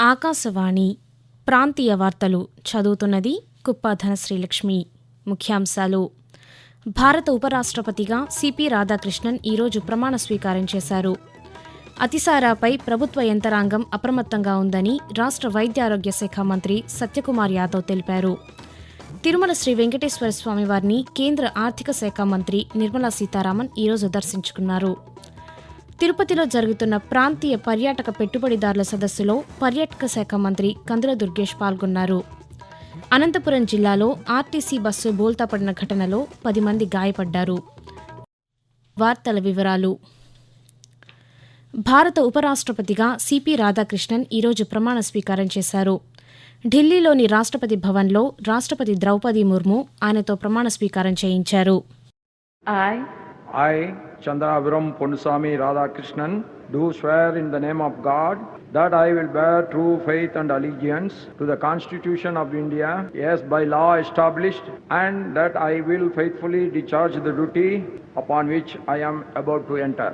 ఆకాశవాణి ప్రాంతీయ వార్తలు చదువుతున్నది కుప్ప ధనశ్రీలక్ష్మి ముఖ్యాంశాలు. భారత ఉపరాష్ట్రపతిగా సిపి రాధాకృష్ణన్ ఈరోజు ప్రమాణ స్వీకారం చేశారు. అతిసారాపై ప్రభుత్వ యంత్రాంగం అప్రమత్తంగా ఉందని రాష్ట్ర వైద్యారోగ్య శాఖ మంత్రి సత్యకుమార్ యాదవ్ తెలిపారు. తిరుమల శ్రీ వెంకటేశ్వర స్వామి వారిని కేంద్ర ఆర్థిక శాఖ మంత్రి నిర్మలా సీతారామన్ ఈరోజు దర్శించుకున్నారు. తిరుపతిలో జరుగుతున్న ప్రాంతీయ పర్యాటక పెట్టుబడిదారుల సదస్సులో పర్యాటక శాఖ మంత్రి కందుల దుర్గేష్ పాల్గొన్నారు. అనంతపురం జిల్లాలో ఆర్టీసీ బస్సు బోల్తాపడిన ఘటనలో పది మంది గాయపడ్డారు. వార్తల వివరాలు. భారత ఉపరాష్ట్రపతిగా సిపి రాధాకృష్ణన్ ఈరోజు ప్రమాణ స్వీకారం చేశారు. ఢిల్లీలోని రాష్ట్రపతి భవన్లో రాష్ట్రపతి ద్రౌపది ముర్ము ఆయనతో ప్రమాణ స్వీకారం చేయించారు Radhakrishnan, do swear in the name of God that I will bear true faith and allegiance to the Constitution of India, as by law established, and that I will faithfully discharge the duty upon which I am about to enter.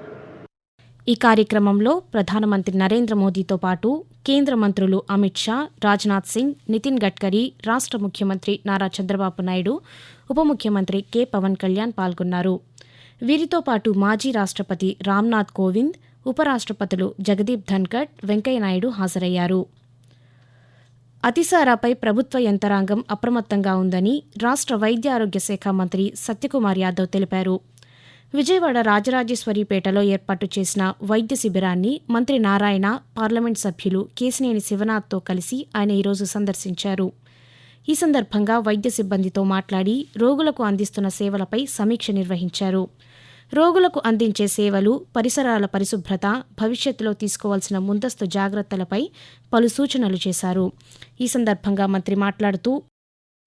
ఈ కార్యక్రమంలో ప్రధానమంత్రి నరేంద్ర మోదీతో పాటు కేంద్ర మంత్రులు అమిత్ షా రాజ్నాథ్ సింగ్ నితిన్ గడ్కరీ రాష్ట్ర ముఖ్యమంత్రి నారా చంద్రబాబు నాయుడు ఉప ముఖ్యమంత్రి కె పవన్ కళ్యాణ్ పాల్గొన్నారు. వీరితో పాటు మాజీ రాష్ట్రపతి రామ్నాథ్ కోవింద్ ఉపరాష్ట్రపతులు జగదీప్ ధన్కడ్ వెంకయ్యనాయుడు హాజరయ్యారు. అతిసారాపై ప్రభుత్వ యంత్రాంగం అప్రమత్తంగా ఉందని రాష్ట్ర వైద్య ఆరోగ్య శాఖ మంత్రి సత్యకుమార్ యాదవ్ తెలిపారు. విజయవాడ రాజరాజేశ్వరిపేటలో ఏర్పాటు చేసిన వైద్య శిబిరాన్ని మంత్రి నారాయణ పార్లమెంట్ సభ్యులు కేసినేని శివనాథ్తో కలిసి ఆయన ఈరోజు సందర్శించారు. ఈ సందర్భంగా వైద్య సిబ్బందితో మాట్లాడి రోగులకు అందిస్తున్న సేవలపై సమీక్ష నిర్వహించారు. రోగులకు అందించే సేవలు పరిసరాల పరిశుభ్రత భవిష్యత్తులో తీసుకోవాల్సిన ముందస్తు జాగ్రత్తలపై పలు సూచనలు చేశారు. ఈ సందర్భంగా మంత్రి మాట్లాడుతూ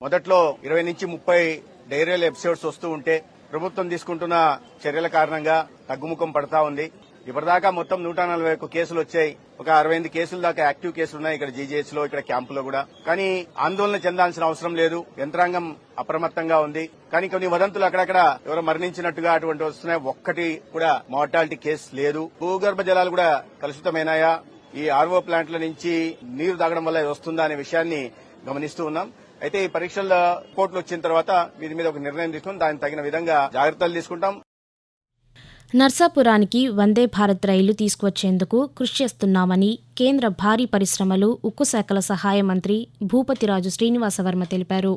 మొదట్లో ఇరవై నుంచి ముప్పై డైరియల్ ఎపిసోడ్స్ వస్తూ ఉంటే ప్రభుత్వం తీసుకుంటున్న చర్యల కారణంగా తగ్గుముఖం పడతా ఉంది. ఇప్పటిదాకా మొత్తం నూట నలభై ఒక్క కేసులు వచ్చాయి. ఒక అరవై ఎనిమిది కేసుల దాకా యాక్టివ్ కేసులు ఉన్నాయి ఇక్కడ జీజీహెచ్లో ఇక్కడ క్యాంపులో కూడా. కానీ ఆందోళన చెందాల్సిన అవసరం లేదు. యంత్రాంగం అప్రమత్తంగా ఉంది. కానీ కొన్ని వదంతులు అక్కడక్కడ ఎవరో మరణించినట్టుగా అటువంటి వస్తున్నాయి. ఒక్కటి కూడా మార్టాలిటీ కేసు లేదు. భూగర్భ జలాలు కూడా కలుషితమైనాయా? ఈ ఆర్ఓ ప్లాంట్ల నుంచి నీరు తాగడం వల్ల ఇది వస్తుందా అనే విషయాన్ని గమనిస్తూ ఉన్నాం. అయితే ఈ పరీక్షల రిపోర్ట్లు వచ్చిన తర్వాత వీరి మీద ఒక నిర్ణయం తీసుకుని దానికి తగిన విధంగా జాగ్రత్తలు తీసుకుంటాం. నర్సాపురానికి వందే భారత్ రైలు తీసుకువచ్చేందుకు కృషి చేస్తున్నామని కేంద్ర భారీ పరిశ్రమలు ఉక్కు శాఖల సహాయ మంత్రి భూపతిరాజు శ్రీనివాసవర్మ తెలిపారు.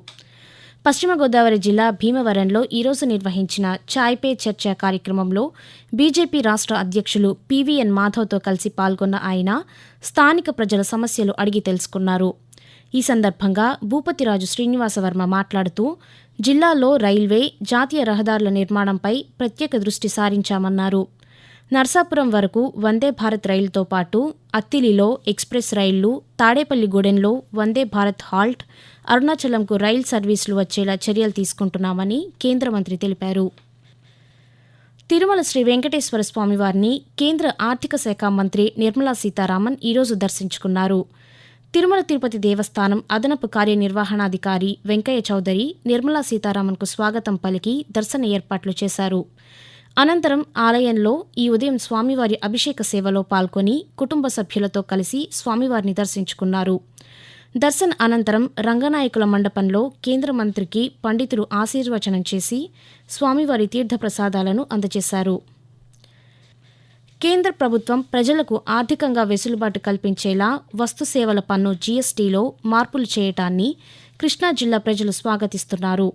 పశ్చిమ గోదావరి జిల్లా భీమవరంలో ఈరోజు నిర్వహించిన చాయ్ పే చర్చ కార్యక్రమంలో బీజేపీ రాష్ట్ర అధ్యక్షులు పీవీఎన్ మాధవ్తో కలిసి పాల్గొన్న ఆయన స్థానిక ప్రజల సమస్యలు అడిగి తెలుసుకున్నారు. ఈ సందర్భంగా భూపతిరాజు శ్రీనివాసవర్మ మాట్లాడుతూ జిల్లాలో రైల్వే జాతీయ రహదారుల నిర్మాణంపై ప్రత్యేక దృష్టి సారించామన్నారు. నర్సాపురం వరకు వందే భారత్ రైలుతో పాటు అత్తిలిలో ఎక్స్ప్రెస్ రైళ్ళు తాడేపల్లిగూడెంలో వందే భారత్ హాల్ట్ అరుణాచలంకు రైల్ సర్వీసులు వచ్చేలా చర్యలు తీసుకుంటున్నామని కేంద్ర మంత్రి తెలిపారు. తిరుమల శ్రీ వెంకటేశ్వర స్వామివారిని కేంద్ర ఆర్థిక శాఖ మంత్రి నిర్మలా సీతారామన్ ఈరోజు దర్శించుకున్నారు. తిరుమల తిరుపతి దేవస్థానం అదనపు కార్యనిర్వహణాధికారి వెంకయ్య చౌదరి నిర్మలా సీతారామన్కు స్వాగతం పలికి దర్శన ఏర్పాట్లు చేశారు. అనంతరం ఆలయంలో ఈ ఉదయం స్వామివారి అభిషేక సేవలో పాల్గొని కుటుంబ సభ్యులతో కలిసి స్వామివారిని దర్శించుకున్నారు. దర్శన్ అనంతరం రంగనాయకుల మండపంలో కేంద్ర మంత్రికి పండితులు ఆశీర్వచనం చేసి స్వామివారి తీర్థప్రసాదాలను అందజేశారు. కేంద్ర ప్రభుత్వం ప్రజలకు ఆర్థికంగా వెసులుబాటు కల్పించేలా వస్తు సేవల పన్ను జీఎస్టీలో మార్పులు చేయటాన్ని కృష్ణా జిల్లా ప్రజలు స్వాగతిస్తున్నారు.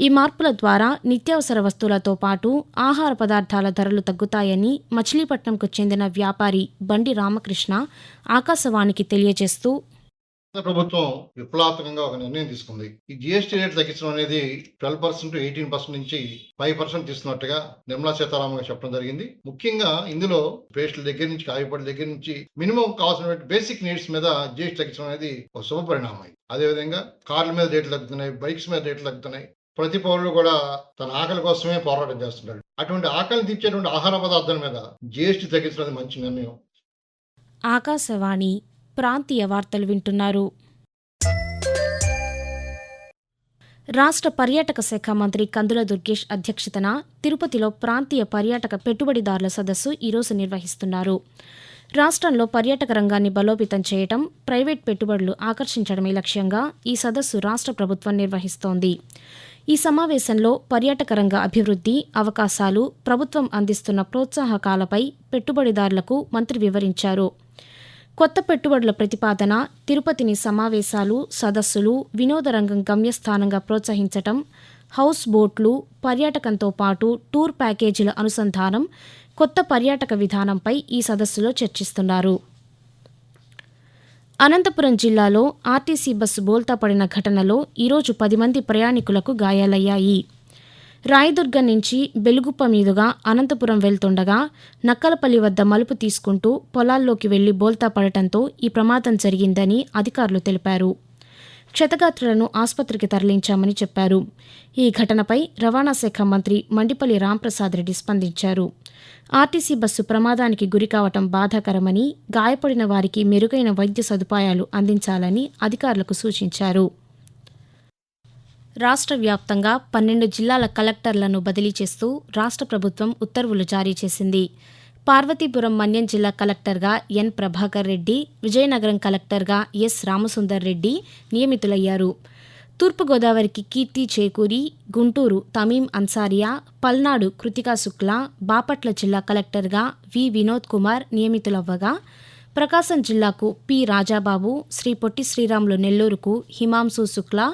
ఈ మార్పుల ద్వారా నిత్యావసర వస్తువులతో పాటు ఆహార పదార్థాల ధరలు తగ్గుతాయని మచిలీపట్నంకు చెందిన వ్యాపారి బండి రామకృష్ణ ఆకాశవాణికి తెలియజేస్తూ ప్రభుత్వం విప్లవాత్మకంగా ఒక నిర్ణయం తీసుకుంది. ఈ జిఎస్టీ రేట్ తగ్గించడం అనేది ట్వెల్వ్ పర్సెంట్ ఎయిటీన్ పర్సెంట్ నుంచి ఫైవ్ పర్సెంట్ తీస్తున్నట్టుగా నిర్మలా సీతారామన్ చెప్పడం జరిగింది. ముఖ్యంగా ఇందులో పేస్టుల దగ్గర నుంచి కాయపడి దగ్గర నుంచి మినిమం కావాల్సిన బేసిక్ నీడ్స్ మీద జిఎస్టీ తగ్గించడం అనేది ఒక శుభ పరిణామం అదేవిధంగా కార్ల మీద రేట్లు తగ్గుతున్నాయి బైక్స్ మీద రేట్లు తగ్గుతున్నాయి. ప్రతి పౌరుడు కూడా తన ఆకలి కోసమే పోరాటం చేస్తున్నాడు అటువంటి ఆకలిని తీర్చేటువంటి ఆహార పదార్థాల మీద జిఎస్టీ తగ్గించడం మంచి నిర్ణయం. ఆకాశవాణి ప్రాంతీయ వార్తలు వింటున్నారు. రాష్ట్ర పర్యాటక శాఖ మంత్రి కందుల దుర్గేష్ అధ్యక్షతన తిరుపతిలో ప్రాంతీయ పర్యాటక పెట్టుబడిదారుల సదస్సు ఈరోజు నిర్వహిస్తున్నారు. రాష్ట్రంలో పర్యాటక రంగాన్ని బలోపేతం చేయటం ప్రైవేట్ పెట్టుబడులు ఆకర్షించడమే లక్ష్యంగా ఈ సదస్సు రాష్ట్ర ప్రభుత్వం నిర్వహిస్తోంది. ఈ సమావేశంలో పర్యాటక రంగ అభివృద్ధి అవకాశాలు ప్రభుత్వం అందిస్తున్న ప్రోత్సాహకాలపై పెట్టుబడిదారులకు మంత్రి వివరించారు. కొత్త పెట్టుబడుల ప్రతిపాదన తిరుపతిని సమావేశాలు సదస్సులు వినోద రంగం గమ్యస్థానంగా ప్రోత్సహించటం హౌస్ బోట్లు పర్యాటకంతో పాటు టూర్ ప్యాకేజీల అనుసంధానం కొత్త పర్యాటక విధానంపై ఈ సదస్సులో చర్చిస్తున్నారు. అనంతపురం జిల్లాలో ఆర్టీసీ బస్సు బోల్తా పడిన ఘటనలో ఈరోజు పది మంది ప్రయాణికులకు గాయాలయ్యాయి. రాయదుర్గం నుంచి బెలుగుప్ప మీదుగా అనంతపురం వెళ్తుండగా నక్కలపల్లి వద్ద మలుపు తీసుకుంటూ పొలాల్లోకి వెళ్ళి బోల్తా పడటంతో ఈ ప్రమాదం జరిగిందని అధికారులు తెలిపారు. క్షతగాత్రులను ఆసుపత్రికి తరలించామని చెప్పారు. ఈ ఘటనపై రవాణా శాఖ మంత్రి మండిపల్లి రాంప్రసాద్ రెడ్డి స్పందించారు. ఆర్టీసీ బస్సు ప్రమాదానికి గురికావటం బాధాకరమని గాయపడిన వారికి మెరుగైన వైద్య సదుపాయాలు అందించాలని అధికారులకు సూచించారు. రాష్ట్ర వ్యాప్తంగా పన్నెండు జిల్లాల కలెక్టర్లను బదిలీ చేస్తూ రాష్ట్ర ప్రభుత్వం ఉత్తర్వులు జారీ చేసింది. పార్వతీపురం మన్యం జిల్లా కలెక్టర్గా ఎన్. ప్రభాకర్ రెడ్డి విజయనగరం కలెక్టర్గా ఎస్. రామసుందర్ రెడ్డి నియమితులయ్యారు. తూర్పుగోదావరికి కీర్తి చేకూరి గుంటూరు తమీం అన్సారియా పల్నాడు కృతికా శుక్లా బాపట్ల జిల్లా కలెక్టర్గా వి. వినోద్ కుమార్ నియమితులవ్వగా ప్రకాశం జిల్లాకు పి. రాజాబాబు శ్రీ పొట్టి శ్రీరాములు నెల్లూరుకు హిమాంశు శుక్లా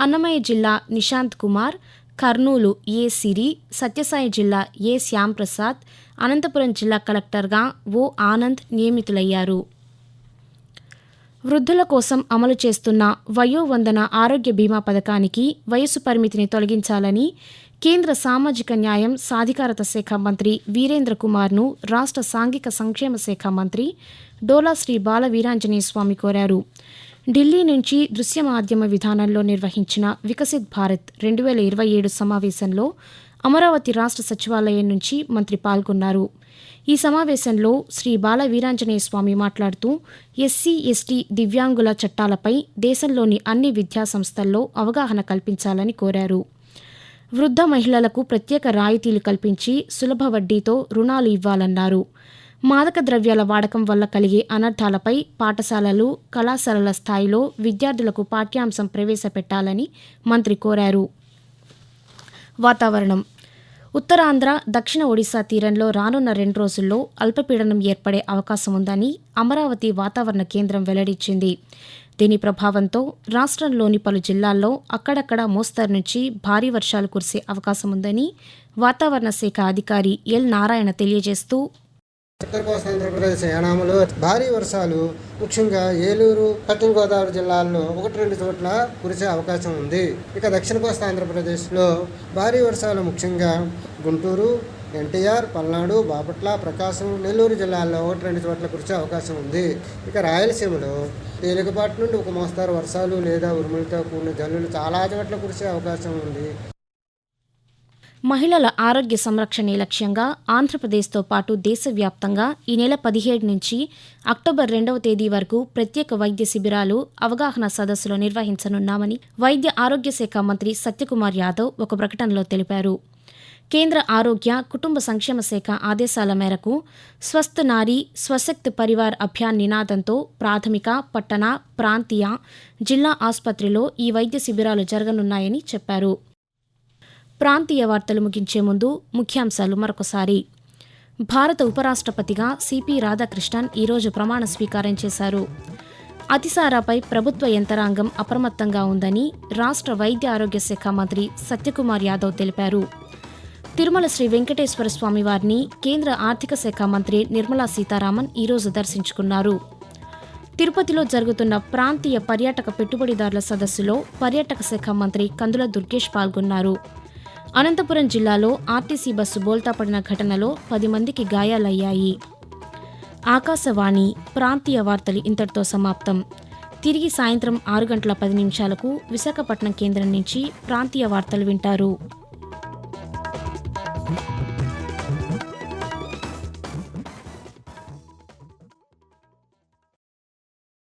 అన్నమయ్య జిల్లా నిశాంత్ కుమార్ కర్నూలు ఏ సిరి సత్యసాయి జిల్లా ఏ శ్యాంప్రసాద్ అనంతపురం జిల్లా కలెక్టర్గా ఓ ఆనంద్ నియమితులయ్యారు. వృద్ధుల కోసం అమలు చేస్తున్న వయోవందన ఆరోగ్య బీమా పథకానికి వయసు పరిమితిని తొలగించాలని కేంద్ర సామాజిక న్యాయం సాధికారత శాఖ మంత్రి వీరేంద్ర కుమార్ను రాష్ట్ర సాంఘిక సంక్షేమ శాఖ మంత్రి డోలా శ్రీ బాల వీరాంజనేయ స్వామి కోరారు. ఢిల్లీ నుంచి దృశ్య మాధ్యమ విధానంలో నిర్వహించిన వికసిత్ భారత్ రెండు వేల ఇరవై ఏడు సమావేశంలో అమరావతి రాష్ట్ర సచివాలయం నుంచి మంత్రి పాల్గొన్నారు. ఈ సమావేశంలో శ్రీ బాల వీరాంజనేయ స్వామి మాట్లాడుతూ ఎస్సీ ఎస్టీ దివ్యాంగుల చట్టాలపై దేశంలోని అన్ని విద్యా సంస్థల్లో అవగాహన కల్పించాలని కోరారు. వృద్ధ మహిళలకు ప్రత్యేక రాయితీలు కల్పించి సులభ వడ్డీతో రుణాలు ఇవ్వాలన్నారు. మాదక ద్రవ్యాల వాడకం వల్ల కలిగే అనర్థాలపై పాఠశాలలు కళాశాలల స్థాయిలో విద్యార్థులకు పాఠ్యాంశం ప్రవేశపెట్టాలని మంత్రి కోరారు. వాతావరణం. ఉత్తరాంధ్ర దక్షిణ ఒడిశా తీరంలో రానున్న రెండు రోజుల్లో అల్పపీడనం ఏర్పడే అవకాశం ఉందని అమరావతి వాతావరణ కేంద్రం వెల్లడించింది. దీని ప్రభావంతో రాష్ట్రంలోని పలు జిల్లాల్లో అక్కడక్కడ మోస్తరు నుంచి భారీ వర్షాలు కురిసే అవకాశం ఉందని వాతావరణ శాఖ అధికారి ఎల్ నారాయణ తెలియజేస్తూ ఉత్తర కోస్తా ఆంధ్రప్రదేశ్ యానాములో భారీ వర్షాలు ముఖ్యంగా ఏలూరు పశ్చిమ గోదావరి జిల్లాల్లో ఒకటి రెండు చోట్ల కురిసే అవకాశం ఉంది. ఇక దక్షిణ కోస్తా ఆంధ్రప్రదేశ్లో భారీ వర్షాలు ముఖ్యంగా గుంటూరు ఎన్టీఆర్ పల్నాడు బాపట్ల ప్రకాశం నెల్లూరు జిల్లాల్లో ఒకటి రెండు చోట్ల కురిసే అవకాశం ఉంది. ఇక రాయలసీమలో తేలికపాటి నుండి ఒక మోస్తారు వర్షాలు లేదా ఉరుములతో కూడిన జల్లులు చాలా చోట్ల కురిసే అవకాశం ఉంది. మహిళల ఆరోగ్య సంరక్షణే లక్ష్యంగా ఆంధ్రప్రదేశ్తో పాటు దేశవ్యాప్తంగా ఈ నెల పదిహేడు నుంచి అక్టోబర్ రెండవ తేదీ వరకు ప్రత్యేక వైద్య శిబిరాలు అవగాహన సదస్సులు నిర్వహించనున్నామని వైద్య ఆరోగ్య శాఖ మంత్రి సత్యకుమార్ యాదవ్ ఒక ప్రకటనలో తెలిపారు. కేంద్ర ఆరోగ్య కుటుంబ సంక్షేమ శాఖ ఆదేశాల మేరకు స్వస్థ నారీ స్వశక్తి పరివార్ అభియాన్ నినాదంతో ప్రాథమిక పట్టణ ప్రాంతీయ జిల్లా ఆసుపత్రిలో ఈ వైద్య శిబిరాలు జరగనున్నాయని చెప్పారు. ప్రాంతీయ వార్తలు ముగించే ముందు ముఖ్యాంశాలు మరొకసారి. భారత ఉపరాష్ట్రపతిగా సిపి రాధాకృష్ణన్ ఈరోజు ప్రమాణ స్వీకారం చేశారు. అతిసారాపై ప్రభుత్వ యంత్రాంగం అప్రమత్తంగా ఉందని రాష్ట్ర వైద్య ఆరోగ్య శాఖ మంత్రి సత్యకుమార్ యాదవ్ తెలిపారు. తిరుమల శ్రీ వెంకటేశ్వర స్వామి వారిని కేంద్ర ఆర్థిక శాఖ మంత్రి నిర్మలా సీతారామన్ ఈరోజు దర్శించుకున్నారు. తిరుపతిలో జరుగుతున్న ప్రాంతీయ పర్యాటక పెట్టుబడిదారుల సదస్సులో పర్యాటక శాఖ మంత్రి కందుల దుర్గేష్ పాల్గొన్నారు. అనంతపురం జిల్లాలో ఆర్టీసీ బస్సు బోల్తా పడిన ఘటనలో పది మందికి గాయాలయ్యాయి. ఆకాశవాణి ప్రాంతీయ వార్తలు ఇంతటితో సమాప్తం. తిరిగి సాయంత్రం ఆరు గంటల పది నిమిషాలకు విశాఖపట్నం కేంద్రం నుంచి ప్రాంతీయ వార్తలు వింటారు.